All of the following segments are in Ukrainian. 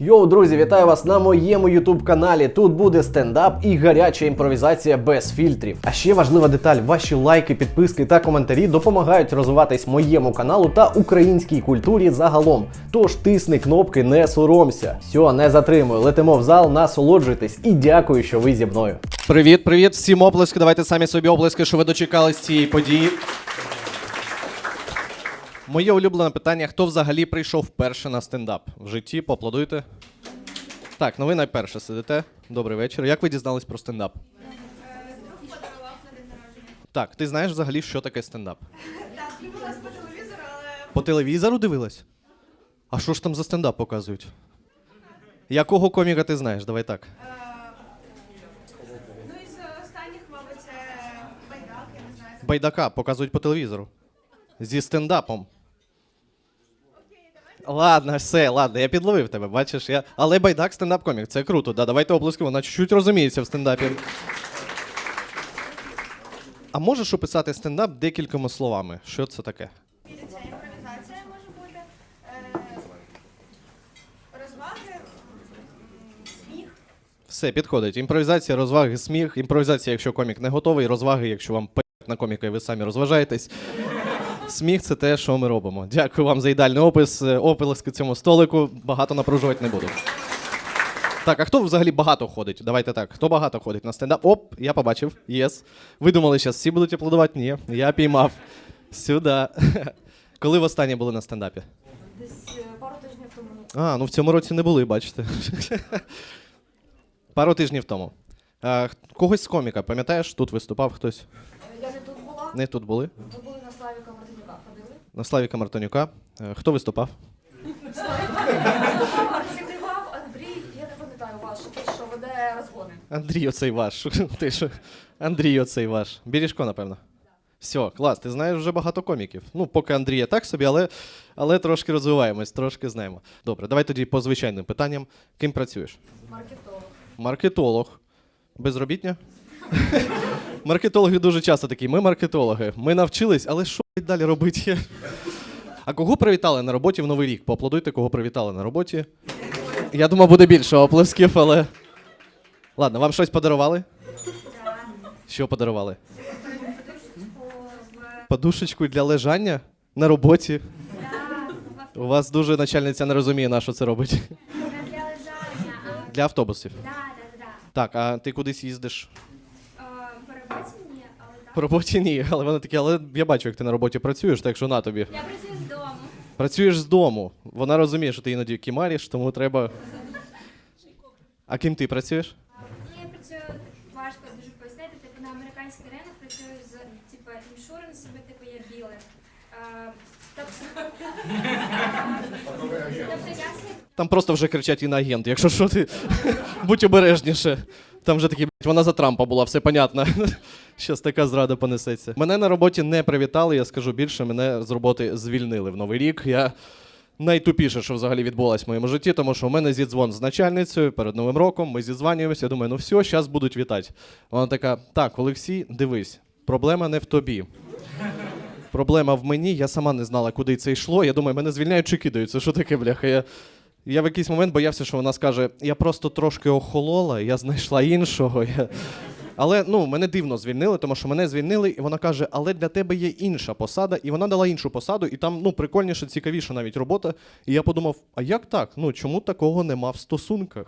Йоу, друзі, вітаю вас на моєму ютуб каналі. Тут буде стендап і гаряча імпровізація без фільтрів. А ще важлива деталь: ваші лайки, підписки та коментарі допомагають розвиватись моєму каналу та українській культурі загалом. Тож тисни кнопки, не соромся. Все, не затримую. Летимо в зал, насолоджуйтесь і дякую, що ви зі мною. Привіт, привіт, всім оплески. Давайте самі собі оплески, що ви дочекались цієї події. Моє улюблене питання: хто взагалі прийшов вперше на стендап? В житті поаплодуйте. Так, ну ви найперше сидите. Добрий вечір. Як ви дізнались про стендап? Так, ти знаєш взагалі, що таке стендап? Так, дивилась по телевізору, але По телевізору дивилась? А що ж там за стендап показують? Якого коміка ти знаєш? Давай так. ну із останніх, мабуть, це байдак, я не знаю. Байдака показують по телевізору. Зі стендапом. Ладно, все, ладно, я підловив тебе, бачиш. Я... Але байдак стендап-комік, це круто. Да, давайте оплески, вона чуть-чуть розуміється в стендапі. А можеш описати стендап декількома словами? Що це таке? Це імпровізація може бути, е, розваги, сміх. Все, підходить. Імпровізація, розваги, сміх. Імпровізація, якщо комік не готовий, розваги, якщо вам п на коміка і ви самі розважаєтесь. Сміх це те, що ми робимо. Дякую вам за ідеальний опис. Е, Оплески цьому столику. Багато напружувати не буду. Так, а хто взагалі багато ходить? Давайте так. Хто багато ходить на стендап? Оп, я побачив. Єс. Ви думали, зараз всі будуть аплодувати? Ні. Я піймав. Сюди. Коли в останнє були на стендапі? Десь е, пару тижнів тому. А, ну в цьому році не були, бачите. Пару тижнів тому. А, когось з коміка, пам'ятаєш, тут виступав хтось? Я не тут була. Не тут були. Ми були на Славіка. На Славіка Мартинюка. Е, Хто виступав? Андрій, я не пам'ятаю ваш, що веде розгони. Андрій оцей ваш. Ти що? Андрій оцей ваш. Бірішко, напевно. Все, клас, ти знаєш вже багато коміків. Ну, поки Андрія так собі, але, але трошки розвиваємось, трошки знаємо. Добре, давай тоді по звичайним питанням. Ким працюєш? Маркетолог. Маркетолог. Безробітня? Маркетологи дуже часто такі. Ми маркетологи. Ми навчились, але що далі робити? А кого привітали на роботі в Новий рік? Поаплодуйте, кого привітали на роботі. Я думав, буде більше оплесків, але. Ладно, вам щось подарували? Що подарували? Подушечку для лежання на роботі. У вас дуже начальниця не розуміє, на що це робить. Для лежання. Для автобусів. Так, а ти кудись їздиш? А, По роботі ні, але так. По роботі ні, але вони такі, але я бачу, як ти на роботі працюєш, так що на тобі. Я працюю з дому. Працюєш з дому. Вона розуміє, що ти іноді кімариш, тому треба. А ким ти працюєш? Ну, я працюю важко дуже пояснити. Типу на американський ринок працюю з типу іншуренсами, типу я білер. А, Тобто, тобто Там просто вже кричать іноагент. Якщо що, ти будь обережніше. Там вже такі, «Блядь, вона за Трампа була, все понятно. Щас така зрада понесеться. Мене на роботі не привітали, я скажу більше, мене з роботи звільнили в Новий рік. Я найтупіше, що взагалі відбулось в моєму житті, тому що у мене зідзвон з начальницею перед Новим роком, ми зідзванюємося, я думаю, ну все, зараз будуть вітати. Вона така: так, Олексій, дивись, проблема не в тобі. Проблема в мені, я сама не знала, куди це йшло. Я думаю, мене звільняють чи кидають. Це що таке, бляха? Я, я в якийсь момент боявся, що вона скаже: я просто трошки охолола, я знайшла іншого. Але ну, мене дивно звільнили, тому що мене звільнили, і вона каже: але для тебе є інша посада, і вона дала іншу посаду, і там ну, прикольніше, цікавіша навіть робота. І я подумав: а як так? Ну чому такого нема в стосунках?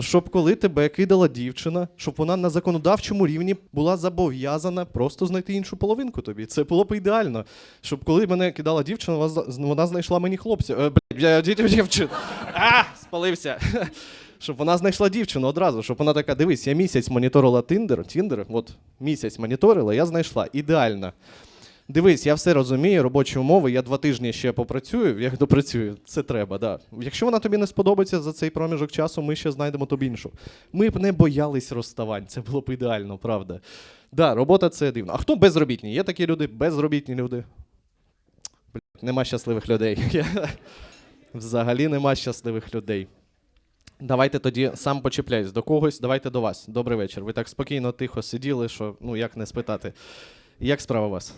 Щоб коли тебе кидала дівчина, щоб вона на законодавчому рівні була зобов'язана просто знайти іншу половинку тобі. Це було б ідеально. Щоб коли мене кидала дівчина, вона зна- вона знайшла мені хлопця. Е, дітям дівчину. А, спалився. Щоб вона знайшла дівчину одразу, щоб вона така, дивись, я місяць моніторила Тіндер, Тіндер, от місяць моніторила, я знайшла. Ідеально. Дивись, я все розумію, робочі умови, я два тижні ще попрацюю, як допрацюю, це треба, да. Якщо вона тобі не сподобається за цей проміжок часу, ми ще знайдемо тобі іншу. Ми б не боялись розставань, це було б ідеально, правда. Да, робота це дивно. А хто безробітні? Є такі люди, безробітні люди. Блядь, нема щасливих людей. Взагалі нема щасливих людей. Давайте тоді сам почепляюсь до когось, давайте до вас. Добрий вечір. Ви так спокійно, тихо сиділи, що ну як не спитати. Як справа у вас?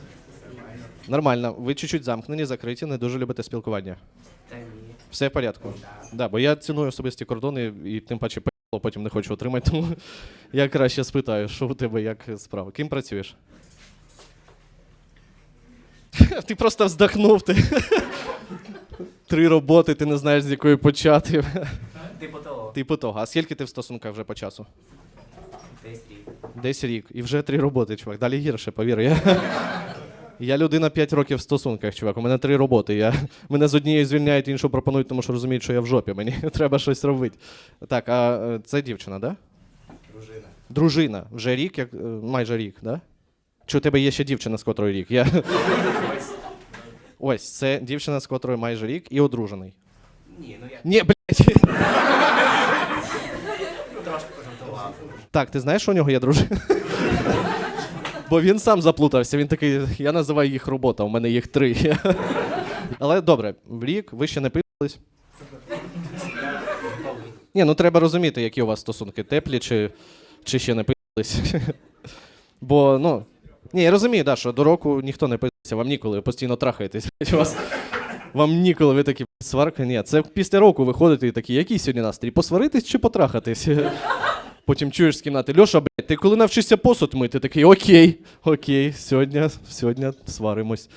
Нормально. Ви чуть-чуть замкнені, закриті, не дуже любите спілкування. Та ні. Все в порядку. Да, бо я ціную особисті кордони і тим паче п***ло потім не хочу отримати, тому я краще спитаю, що у тебе як справа. Ким працюєш? Ти просто вздохнув. Ти. Три роботи, ти не знаєш, з якої почати. Типу того. Типу того. А скільки ти в стосунках вже по часу? Десь рік. Десь рік. І вже три роботи, чувак. Далі гірше, повір. Я, я людина 5 років в стосунках, чувак. У мене три роботи. Я, мене з однієї звільняють, іншу пропонують, тому що розуміють, що я в жопі. Мені треба щось робити. Так, а е, це дівчина, да? Дружина. Дружина. Вже рік, як, е, майже рік, да? Чи у тебе є ще дівчина, з котрою рік? Я... Ось, це дівчина, з котрою майже рік і одружений. Ні, ну я Ні, блядь. трошки пожартував. Так, ти знаєш, що у нього є дружина? Бо він сам заплутався. Він такий, я називаю їх робота, у мене їх три. Але добре, в рік ви ще не пились. Ні, ну треба розуміти, які у вас стосунки теплі чи, чи ще не пились. Бо, ну. Ні, я розумію, да, що до року ніхто не пилиться, вам ніколи, ви постійно трахаєтесь. Вас, вам ніколи, ви такі «Блядь, сварка. Ні, це після року виходите і такі, який сьогодні настрій? Посваритись чи потрахатись? Потім чуєш з кімнати, Льоша, блядь, ти коли навчишся посуд мити, такий окей, окей, сьогодні, сьогодні сваримось.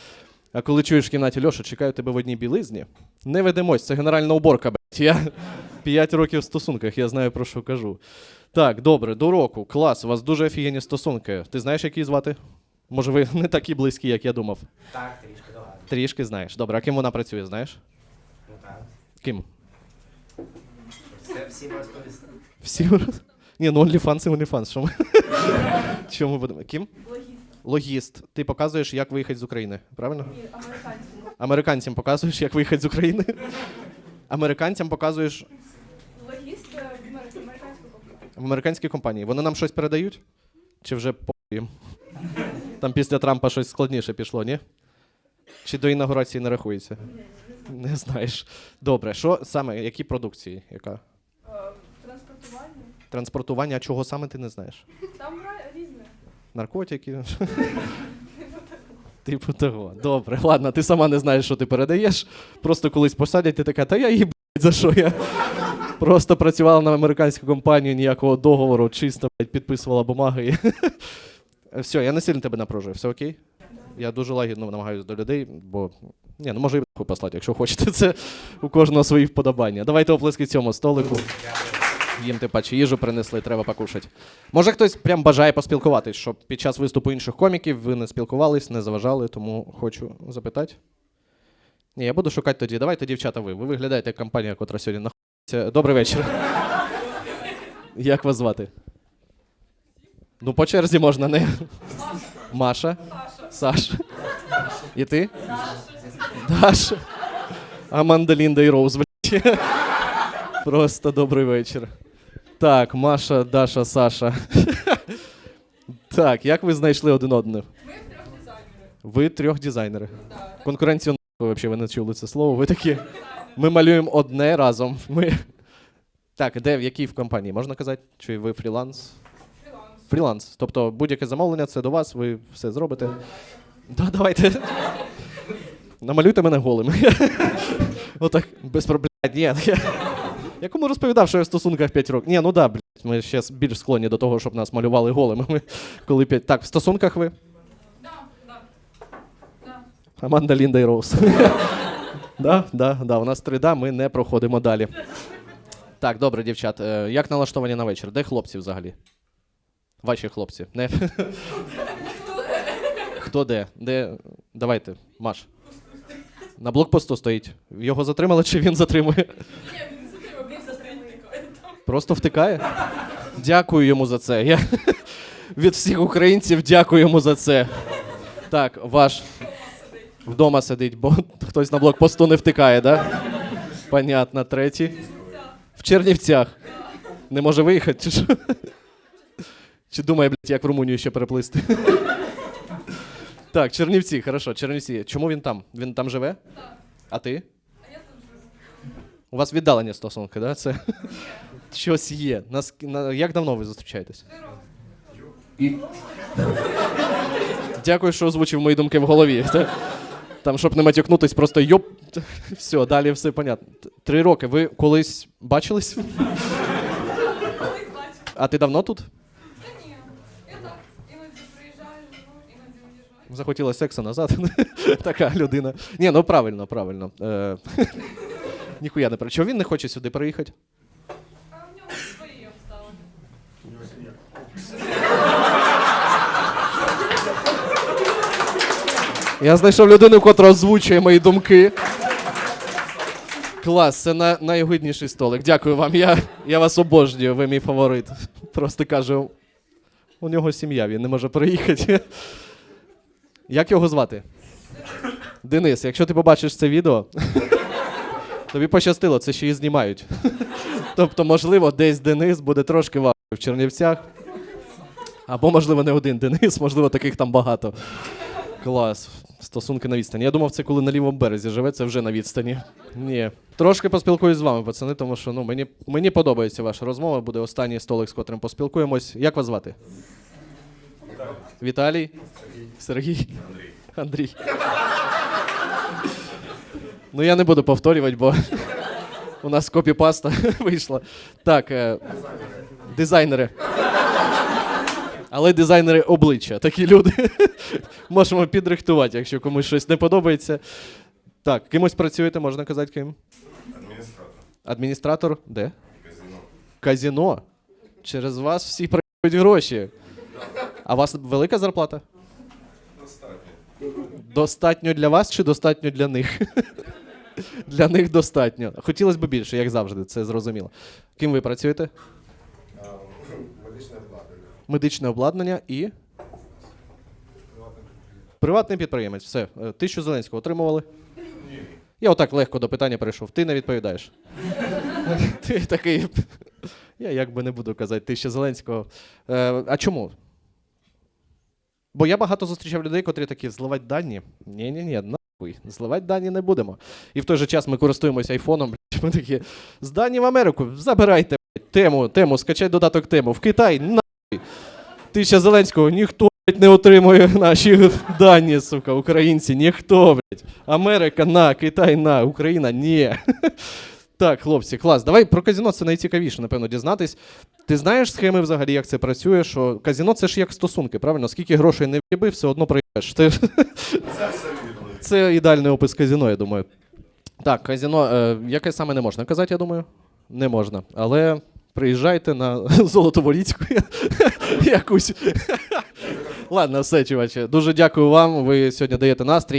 А коли чуєш в кімнаті Льоша, чекаю тебе в одній білизні, не ведемось, це генеральна уборка, блядь. Я 5 років в стосунках, я знаю про що кажу. Так, добре, до року, клас, у вас дуже офігенні стосунки. Ти знаєш, як її звати? Може, ви не такі близькі, як я думав. Так, трішки догадую. Трішки знаєш. Добре, а ким вона працює, знаєш? Ну так. Ким? Все всім розповісти. Всі роз- Ні, ну OnlyFans це OnlyFans. Що ми... Чому ми будемо? Ким? Логіст. Ти показуєш, як виїхати з України, правильно? Ні, американці. Американцям показуєш, як виїхати з України. Американцям показуєш Логіст е, в Амер- американську компанію. в американській компанії. Вони нам щось передають? Чи вже по їм? Там після Трампа щось складніше пішло, ні? Чи до інаугурації не рахується? Не знаєш. Добре, що саме, які продукції? Яка? Транспортування. Транспортування, а чого саме ти не знаєш? Там різне. Наркотики. Типу того. Добре, ладно, ти сама не знаєш, що ти передаєш. Просто колись посадять, ти така, та я її блядь, за що я. Просто працювала на американську компанію, ніякого договору, чисто блядь, підписувала бумаги. Все, я не сильно тебе напружую, все окей? Я дуже лагідно намагаюся до людей, бо. Ні, ну може і послати, якщо хочете. Це у кожного свої вподобання. Давайте оплески цьому столику. Їм тим паче їжу принесли, треба покушати. Може хтось прям бажає поспілкуватись, щоб під час виступу інших коміків ви не спілкувались, не заважали, тому хочу запитати. Ні, я буду шукати тоді. Давайте, дівчата, ви. Ви виглядаєте як компанія, котра сьогодні знаходиться. Добрий вечір. Як вас звати? Ну, по черзі можна, не. Маша. Саша. І ти? Даша. Аманда Лінда і Роуз. Просто добрий вечір. Так, Маша, Даша, Саша. так, як ви знайшли один одного? Ми трьох дизайнери. Ви трьох дизайнери. Конкуренцію нахуй, взагалі, ви не чули це слово. Ви такі. Ми малюємо одне разом. Ми... Так, де в якій в компанії? Можна казати? Чи ви фріланс? Фріланс. Фріланс. Тобто будь-яке замовлення це до вас, ви все зробите. Да, давайте. Намалюйте мене голим. Отак, без проблем. Ні, я, я розповідав, що я в стосунках 5 років. Ні, ну да, блядь, ми ще більш склонні до того, щоб нас малювали голими. Ми, коли 5... Так, в стосунках ви? Да, да. Да. Аманда Лінда і Роуз. да, да, да, у нас три да, ми не проходимо далі. Так, добре, дівчат. Е, Як налаштовані на вечір? Де хлопці взагалі? Ваші хлопці. Не... Хто де? Де? Давайте, Маш. На блокпосту стоїть. Його затримали чи він затримує? Ні, він затримав, він затримує. Просто втикає? Дякую йому за це. Я від всіх українців дякую йому за це. Так, ваш вдома сидить, бо хтось на блокпосту не втикає, да? Понятно, третій. В Чернівцях. Не може виїхати, чи що? Чи думає, блядь, як в Румунію ще переплисти? Так, Чернівці, хорошо, Чернівці. Чому він там? Він там живе? А ти? А я тут живу. У вас віддалені стосунки, да? Це щось є. Нас, на, як давно ви зустрічаєтесь? І... Дякую, що озвучив мої думки в голові. Там, щоб не матюкнутись, просто йоп. Все, далі все понятно. Три роки. Ви колись бачились? А ти давно тут? Та ні. Я так іноді приїжджаю, живу, іноді уїжджаю. Захотіла сексу назад. така людина. Ні, ну правильно, правильно. Е, Ніхуя не про. Чого він не хоче сюди переїхати? А в нього свої обставини. Я знайшов людину, котра озвучує мої думки. Клас, це на, найгидніший столик. Дякую вам. Я, я вас обожнюю, ви мій фаворит. Просто кажу, у нього сім'я, він не може приїхати. Як його звати? Денис, якщо ти побачиш це відео, тобі пощастило, це ще і знімають. Тобто, можливо, десь Денис буде трошки важко в Чернівцях. Або, можливо, не один Денис, можливо, таких там багато. Клас. Стосунки на відстані. Я думав, це коли на лівому березі живе, це вже на відстані. Ні. Трошки поспілкуюсь з вами, пацани, тому що ну, мені, мені подобається ваша розмова. Буде останній столик, з котрим поспілкуємось. Як вас звати? Віталій? Сергій? Андрій. Андрій. Ну я не буду повторювати, бо у нас копіпаста вийшла. Так, е, дизайнери. Але дизайнери обличчя, такі люди. Можемо підрихтувати, якщо комусь щось не подобається. Так, кимось працюєте, можна казати ким? Адміністратор. Адміністратор? Де? Казино. Казіно. Через вас всі продають гроші. А у вас велика зарплата? Достатньо. Достатньо для вас чи достатньо для них? Для них достатньо. Хотілося б більше, як завжди, це зрозуміло. Ким ви працюєте? Медичне обладнання. І. Приватний підприємець. Все. Е, Тисячу Зеленського отримували? Ні. Я отак легко до питання прийшов. Ти не відповідаєш. Ти такий. Я як би не буду казати, тисяча Зеленського. Е, а чому? Бо я багато зустрічав людей, котрі такі зливати дані. Ні-ні-ні, нахуй, зливати дані не будемо. І в той же час ми користуємося айфоном. Ми такі, з дані в Америку, забирайте тему, тему, скачай додаток тему. В Китай, нахуй. Тисяча Зеленського, ніхто блядь, не отримує наші дані, сука, українці, ніхто, блядь. Америка на, Китай на, Україна ні. Так, хлопці, клас. Давай про казіно це найцікавіше, напевно, дізнатись. Ти знаєш схеми взагалі, як це працює? Що казіно це ж як стосунки, правильно? Скільки грошей не в'єби, все одно проїбеш. Ти... Це. Це ідеальний опис казіно, я думаю. Так, казіно, е, яке саме не можна казати, я думаю? Не можна. Але приїжджайте на Золотоворіцьку якусь. Ладно, все, чуваче. Дуже дякую вам. Ви сьогодні даєте настрій.